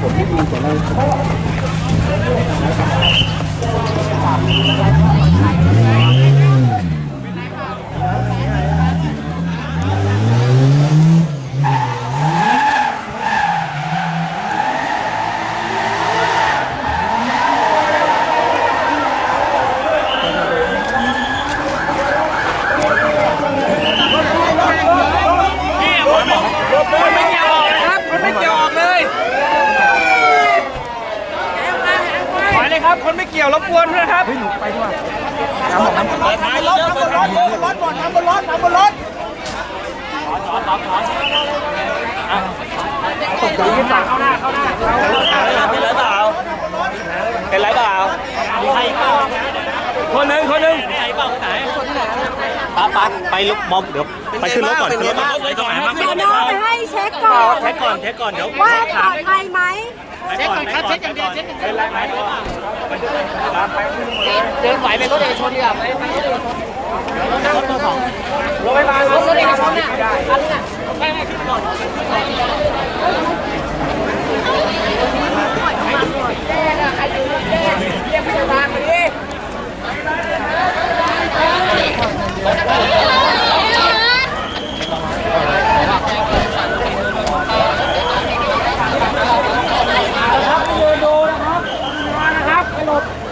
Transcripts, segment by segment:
ผมไม่ดีกว่าเลย เลยครับ คนไม่เกี่ยวรบกวนด้วยนะครับเป็นไรเปล่าเป็นไรเปล่ามีใครเปล่าคนหนึ่งคนหนึ่งใครเปล่าไหนปั๊บปั๊บไปลุกมอบเดี๋ยวไปขึ้นรถก่อนขึ้นรถก่อนเลยตรงไหนมาเดี๋ยวน้องไปให้เช็คก่อนเช็คก่อนเช็คก่อนเดี๋ยวว่าปลอดภัยไหม คก่อนครับเช็คอย่างเดียวเช็คอย่างเดียวเดินไหวไปรถเอกชนดีกว่าไปไปรถเอกชนรถไฟฟ้ารถเอกชนน่ะคันน่ะไม่ไม่ขึ้นก่อน เดินดูนะครับมานะครับกระโดดกระ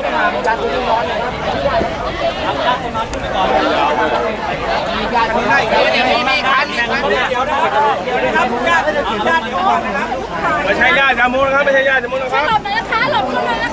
ไม่ใช่ญาติจามุนะครับไม่ใช่ญาติจามุนะครับ หลบหน่ยนะคะหลบหน่อยนะคะ